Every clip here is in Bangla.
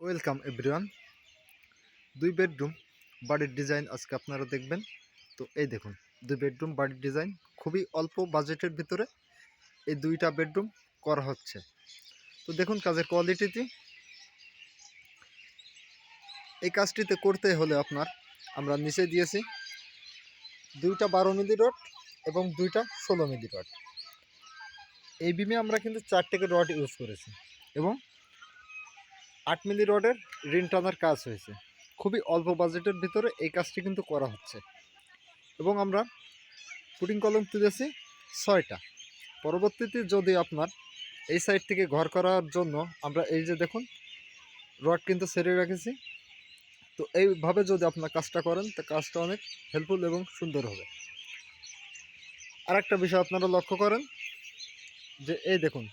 Welcome everyone. দুই বেডরুম, বাড়ির ডিজাইন আজকে আপনারা দেখবেন। তো এই দেখুন, দুই বেডরুম, বাড়ির ডিজাইন খুবই অল্প বাজেটের ভিতরে এই দুইটা বেডরুম করা হচ্ছে। তো দেখুন কাজের কোয়ালিটিটি। এই কাজটিতে করতে হলে আপনার, আমরা নিচে দিয়েছি দুইটা বারো মিলি রড এবং দুইটা ষোলো মিলি রড। এই বিমে আমরা কিন্তু চার থেকে রড ইউজ করেছি এবং আট মিলি রডের রিন টানার কাজ হয়েছে। খুবই অল্প বাজেটের ভিতরে এই কাজটি কিন্তু করা হচ্ছে। এবং আমরা পুটিং কলম তুলেছি ছয়টা। পরবর্তীতে যদি আপনার এই সাইড থেকে ঘর করার জন্য আমরা এই যে দেখুন, রড কিন্তু সেরে রেখেছি। তো এইভাবে যদি আপনার কাজটা করেন, তো কাজটা অনেক হেল্পফুল এবং সুন্দর হবে। আর একটা বিষয় আপনারা লক্ষ্য করেন, যে এই দেখুন,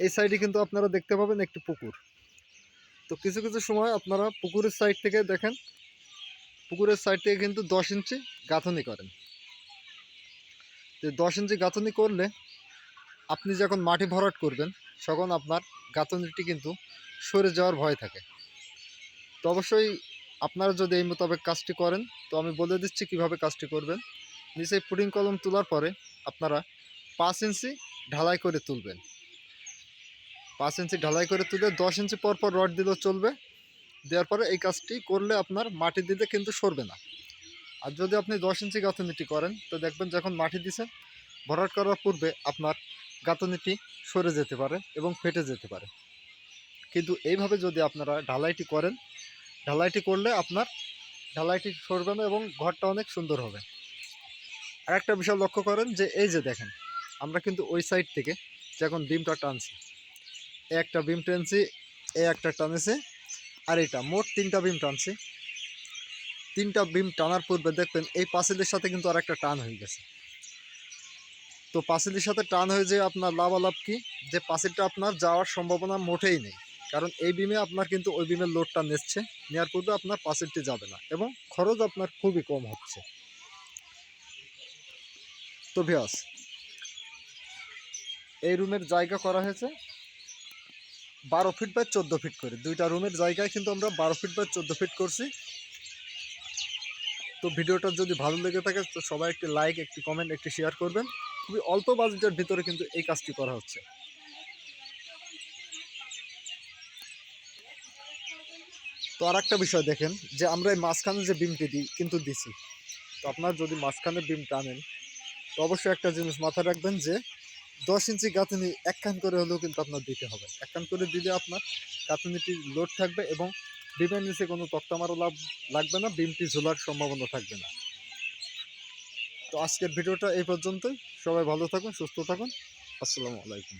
এই সাইডে কিন্তু আপনারা দেখতে পাবেন একটি পুকুর। তো কিছু কিছু সময় আপনারা পুকুরের সাইড থেকে দেখেন। পুকুরের সাইড থেকে কিন্তু দশ ইঞ্চি গাঁথনি করেন। তো দশ ইঞ্চি গাঁথনি করলে আপনি যখন মাটি ভরাট করবেন, তখন আপনার গাঁথনিটি কিন্তু সরে যাওয়ার ভয় থাকে। তো অবশ্যই আপনারা যদি এই মোতাবেক কাজটি করেন, তো আমি বলে দিচ্ছি কীভাবে কাজটি করবেন। নিচে পুডিং কলম তোলার পরে আপনারা পাঁচ ইঞ্চি ঢালাই করে তুলবেন। পাঁচ ইঞ্চি ঢালাই করে তুলে দশ ইঞ্চি পর পর রড দিলেও চলবে। দেওয়ার পরে এই কাজটি করলে আপনার মাটি দিতে কিন্তু সরবে না। আর যদি আপনি দশ ইঞ্চি গাঁথনিটি করেন, তো দেখবেন যখন মাটি দিছে ভরাট করার পূর্বে আপনার গাঁথনিটি সরে যেতে পারে এবং ফেটে যেতে পারে। কিন্তু এইভাবে যদি আপনারা ঢালাইটি করেন, ঢালাইটি করলে আপনার ঢালাইটি সরবে না এবং ঘরটা অনেক সুন্দর হবে। আর একটা বিষয় লক্ষ্য করেন যে, এই যে দেখেন, আমরা কিন্তু ওই সাইড থেকে যখন ডিমটা টানছি একটা বিম টানছি, এ একটা টানেছে, আর এটা মোট তিনটা বিম টানছি। তিনটা বিম টানার পূর্বে দেখবেন এই পাঁচিলের সাথে কিন্তু আর একটা টান হয়ে গেছে। তো পাঁচিলের সাথে টান হয়ে যে আপনার লাভালাভ কি? যে পাঁচিলটা আপনার যাওয়ার সম্ভাবনা মোটেই নেই। কারণ এই বিমে আপনার কিন্তু ওই বিমের লোডটা নিচ্ছে নেওয়ার পূর্বে আপনার পাঁচিলটি যাবে না এবং খরচ আপনার খুবই কম হচ্ছে। তো ভিয়াস এই রুমের জায়গা করা হয়েছে। বারো ফিট বাই চোদ্দ ফিট করে। দুইটা রুমের জায়গায় কিন্তু আমরা বারো ফিট বাই চোদ্দ ফিট করছি। তো ভিডিওটা যদি ভালো লেগে থাকে, তো সবাই একটি লাইক একটি কমেন্ট একটি শেয়ার করবেন। খুবই অল্প বাজেটের ভিতরে কিন্তু এই কাজটি করা হচ্ছে। তো আর একটা বিষয় দেখেন, যে আমরা এই মাঝখানে যে বিমটি দিই কিন্তু দিছি। তো আপনার যদি মাঝখানে বিম টানেন, তো অবশ্যই একটা জিনিস মাথায় রাখবেন যে দশ ইঞ্চি গাঁথুনি এক কান করে হলেও কিন্তু আপনার দিতে হবে। এক কান করে দিলে আপনার গাঁথুনিটি লোড থাকবে এবং বিমের নিচে কোনো তক্তা মারো লাভ লাগবে না, বিমটি ঝোলার সম্ভাবনা থাকবে না। তো আজকের ভিডিওটা এই পর্যন্তই। সবাই ভালো থাকুন, সুস্থ থাকুন। আসসালামু আলাইকুম।